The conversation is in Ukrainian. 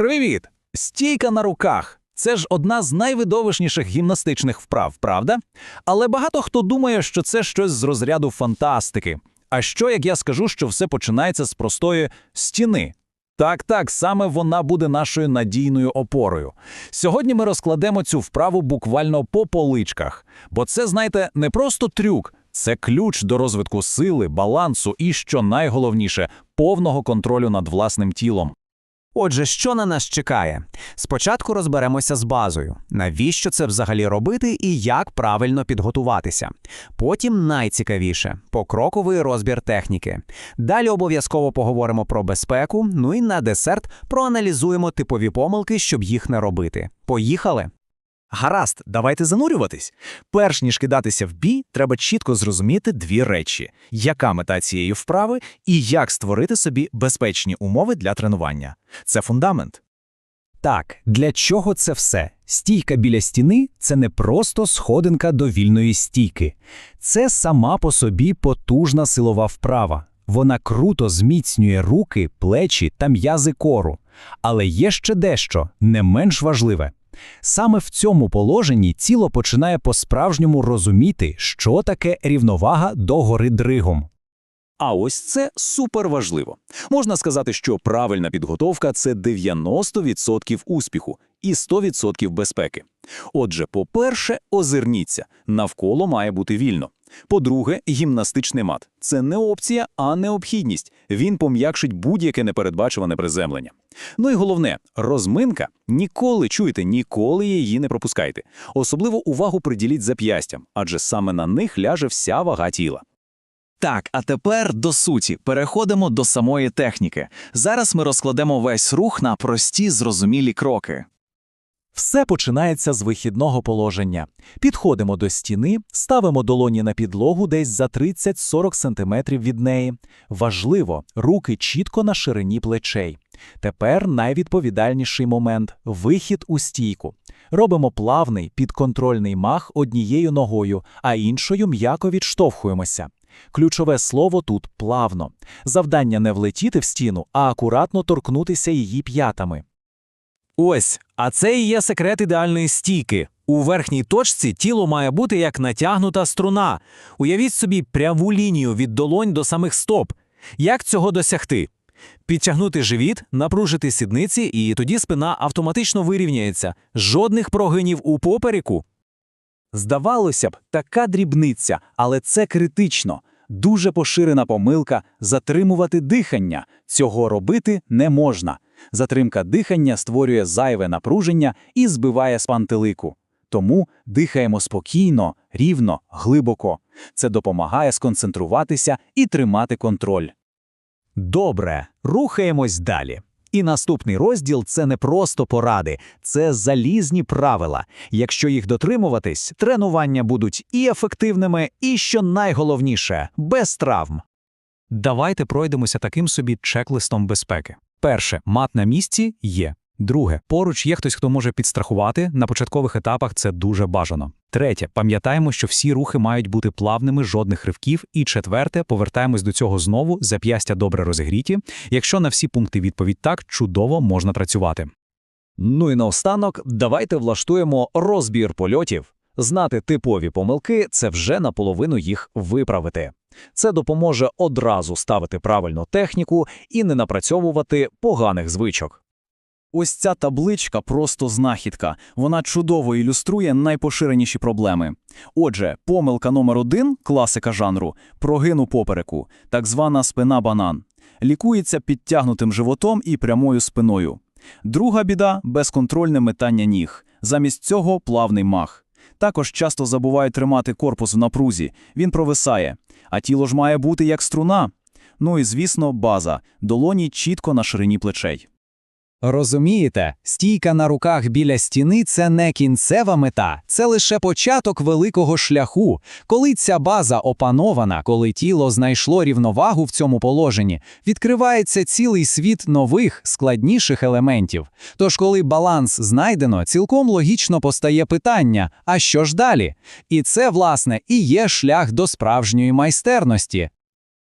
Привіт! Стійка на руках. Це ж одна з найвидовищніших гімнастичних вправ, правда? Але багато хто думає, що це щось з розряду фантастики. А що, як я скажу, що все починається з простої стіни? Так, так, саме вона буде нашою надійною опорою. Сьогодні ми розкладемо цю вправу буквально по поличках, бо це, знаєте, не просто трюк, це ключ до розвитку сили, балансу і, що найголовніше, повного контролю над власним тілом. Отже, що на нас чекає? Спочатку розберемося з базою, навіщо це взагалі робити і як правильно підготуватися. Потім найцікавіше покроковий розбір техніки. Далі обов'язково поговоримо про безпеку. Ну і на десерт проаналізуємо типові помилки, щоб їх не робити. Поїхали! Гаразд, давайте занурюватись. Перш ніж кидатися в бій, треба чітко зрозуміти дві речі: яка мета цієї вправи і як створити собі безпечні умови для тренування. Це фундамент. Так, для чого це все? Стійка біля стіни це не просто сходинка до вільної стійки. Це сама по собі потужна силова вправа. Вона круто зміцнює руки, плечі та м'язи кору. Але є ще дещо не менш важливе. Саме в цьому положенні тіло починає по-справжньому розуміти, що таке рівновага до гори дригом. А ось це суперважливо. Можна сказати, що правильна підготовка це 90% успіху і 100% безпеки. Отже, по-перше, озирніться, навколо має бути вільно. По-друге, гімнастичний мат це не опція, а необхідність. Він пом'якшить будь-яке непередбачуване приземлення. Ну і головне, розминка ніколи чуєте, ніколи її не пропускайте. Особливо увагу приділіть зап'ястям, адже саме на них ляже вся вага тіла. Так, а тепер до суті, переходимо до самої техніки. Зараз ми розкладемо весь рух на прості зрозумілі кроки. Все починається з вихідного положення. Підходимо до стіни, ставимо долоні на підлогу десь за 30-40 см від неї. Важливо, руки чітко на ширині плечей. Тепер найвідповідальніший момент вихід у стійку. Робимо плавний підконтрольний мах однією ногою, а іншою м'яко відштовхуємося. Ключове слово тут плавно. Завдання не влетіти в стіну, а акуратно торкнутися її п'ятами. Ось, а це і є секрет ідеальної стійки. У верхній точці тіло має бути як натягнута струна. Уявіть собі пряму лінію від долонь до самих стоп. Як цього досягти? Підтягнути живіт, напружити сідниці, і тоді спина автоматично вирівняється. Жодних прогинів у попереку. Здавалося б, така дрібниця, але це критично. Дуже поширена помилка затримувати дихання. Цього робити не можна. Затримка дихання створює зайве напруження і збиває з пантелику. Тому дихаємо спокійно, рівно, глибоко. Це допомагає сконцентруватися і тримати контроль. Добре, рухаємось далі. І наступний розділ це не просто поради, це залізні правила. Якщо їх дотримуватись, тренування будуть і ефективними, і що найголовніше без травм. Давайте пройдемося таким собі чек-листом безпеки. Перше, мат на місці є. Друге, поруч є хтось, хто може підстрахувати. На початкових етапах це дуже бажано. Третє, пам'ятаємо, що всі рухи мають бути плавними, жодних ривків. І четверте, повертаємось до цього знову, зап'ястя добре розігріті. Якщо на всі пункти відповідь так, чудово можна працювати. Ну і наостанок, давайте влаштуємо розбір польотів. Знати типові помилки це вже наполовину їх виправити. Це допоможе одразу ставити правильну техніку і не напрацьовувати поганих звичок. Ось ця табличка просто знахідка. Вона чудово ілюструє найпоширеніші проблеми. Отже, помилка номер один, класика жанру, прогин у попереку, так звана спина банан. Лікується підтягнутим животом і прямою спиною. Друга біда безконтрольне метання ніг. Замість цього плавний мах. Також часто забувають тримати корпус в напрузі, він провисає. А тіло ж має бути як струна. Ну і звісно, база долоні чітко на ширині плечей. Розумієте, стійка на руках біля стіни це не кінцева мета, це лише початок великого шляху. Коли ця база опанована, коли тіло знайшло рівновагу в цьому положенні, відкривається цілий світ нових, складніших елементів. Тож, коли баланс знайдено, цілком логічно постає питання: а що ж далі? І це, власне, і є шлях до справжньої майстерності.